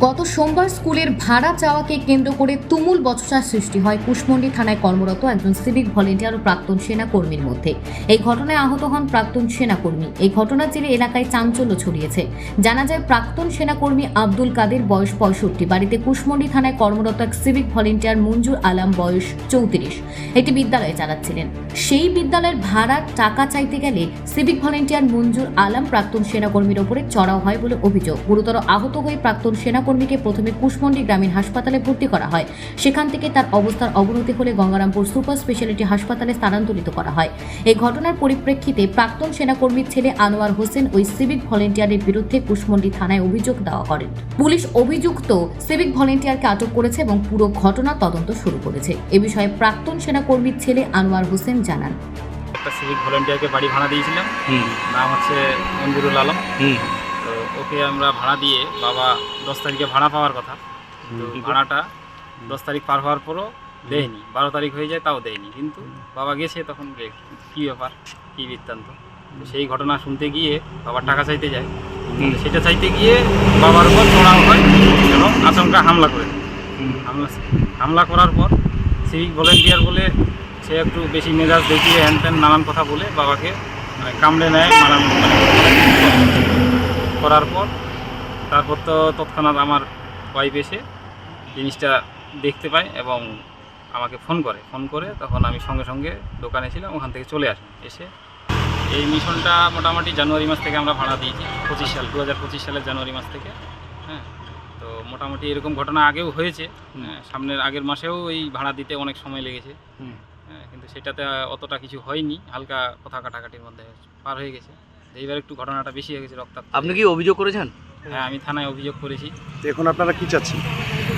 গত সোমবার স্কুলের ভাড়া চাওয়াকে কেন্দ্র করে তুমুল বচসার সৃষ্টি হয়। কুশমন্ডি থানায় কর্মরত একজন সিভিক ভলেন্টিয়ার ও প্রাক্তন সেনা কর্মীর মধ্যে। এই ঘটনায় আহত হন প্রাক্তন সেনাকর্মী। এই ঘটনার জেরে এলাকায় চাঞ্চল্য ছড়িয়েছে। জানা যায়, প্রাক্তন সেনাকর্মী আব্দুল কাদের বয়স পঁয়ষট্টি। বাড়িতে কুশমন্ডি থানায় কর্মরত এক সিভিক ভলেন্টিয়ার মঞ্জুর আলাম বয়স চৌত্রিশ। একটি বিদ্যালয়ে চালাচ্ছিলেন। সেই বিদ্যালয়ের ভাড়ার টাকা চাইতে গেলে সিভিক ভলেন্টিয়ার মঞ্জুর আলাম প্রাক্তন সেনাকর্মীর ওপরে চড়াও হয় বলে অভিযোগ। গুরুতর আহত হয়ে প্রাক্তন সেনাকর্মীকে প্রথমে কুশমন্ডি গ্রামীণ হাসপাতালে ভর্তি করা হয়। সেখান থেকে তার অবস্থার অবনতি হলে গঙ্গারামপুর সুপার স্পেশালিটি হাসপাতালে স্থানান্তরিত করা হয়। এই ঘটনার পরিপ্রেক্ষিতে প্রাক্তন সেনাকর্মীর ছেলে আনোয়ার হোসেন ওই সিভিক ভলেন্টিয়ারের বিরুদ্ধে কুশমন্ডি থানায় অভিযোগ দেওয়া করেন। পুলিশ অভিযুক্ত সিভিক ভলেন্টিয়ারকে আটক করেছে এবং পুরো ঘটনা তদন্ত শুরু করেছে। এ বিষয়ে প্রাক্তন সেনাকর্মীর ছেলে আনোয়ার হোসেন জানান। একটা সিভিক ভলেন্টিয়ারকে বাড়ি ভাড়া দিয়েছিলাম। নাম হচ্ছে মঞ্জুরুল আলম। ওকে আমরা ভাড়া দিয়ে বাবা দশ তারিখে ভাড়া পাওয়ার কথা। তো ভাড়াটা দশ তারিখ পার হওয়ার পরও দেয়নি। বারো তারিখ হয়ে যায় তাও দেয়নি। কিন্তু বাবা গেছে তখন কী ব্যাপার কী বৃত্তান্ত? তো সেই ঘটনা শুনতে গিয়ে বাবার টাকা চাইতে যায়। সেটা চাইতে গিয়ে বাবার উপর চড়াও হয় এবং আচমকা হামলা করে। হামলা হামলা করার পর সিভিক ভলেন্টিয়ার বলে সে একটু বেশি মেজাজ দেখিয়ে হ্যান ত্যান নানান কথা বলে বাবাকে মানে কামড়ে নেয় মারান করার পর তারপর তো তৎক্ষণাৎ আমার ওয়াইফ এসে জিনিসটা দেখতে পায় এবং আমাকে ফোন করে। ফোন করে তখন আমি সঙ্গে সঙ্গে দোকানে ছিলাম ওখান থেকে চলে আসি। এসে এই মিশনটা মোটামুটি জানুয়ারি মাস থেকে আমরা ভাড়া দিয়েছি পঁচিশ সাল দু হাজার পঁচিশ সালের জানুয়ারি মাস থেকে হ্যাঁ। তো মোটামুটি এরকম ঘটনা আগেও হয়েছে হ্যাঁ, সামনের আগের মাসেও এই ভাড়া দিতে অনেক সময় লেগেছে। হ্যাঁ, কিন্তু সেটাতে অতটা কিছু হয়নি হালকা কথা কাটাকাটির মধ্যে পার হয়ে গেছে। এইবার একটু ঘটনাটা বেশি হয়ে গেছে রক্তাক্ত আপনি কি অভিযোগ করেছেন? হ্যাঁ আমি থানায় অভিযোগ করেছি। তো এখন আপনারা কি চাচ্ছেন?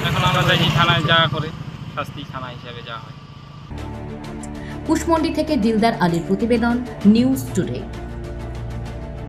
এখন আমরা চাইছি থানায় যা করে শাস্তি থানা হিসাবে যা হয়। কুশমন্ডি থেকে দিলদার আলীর প্রতিবেদন নিউজ টুডে।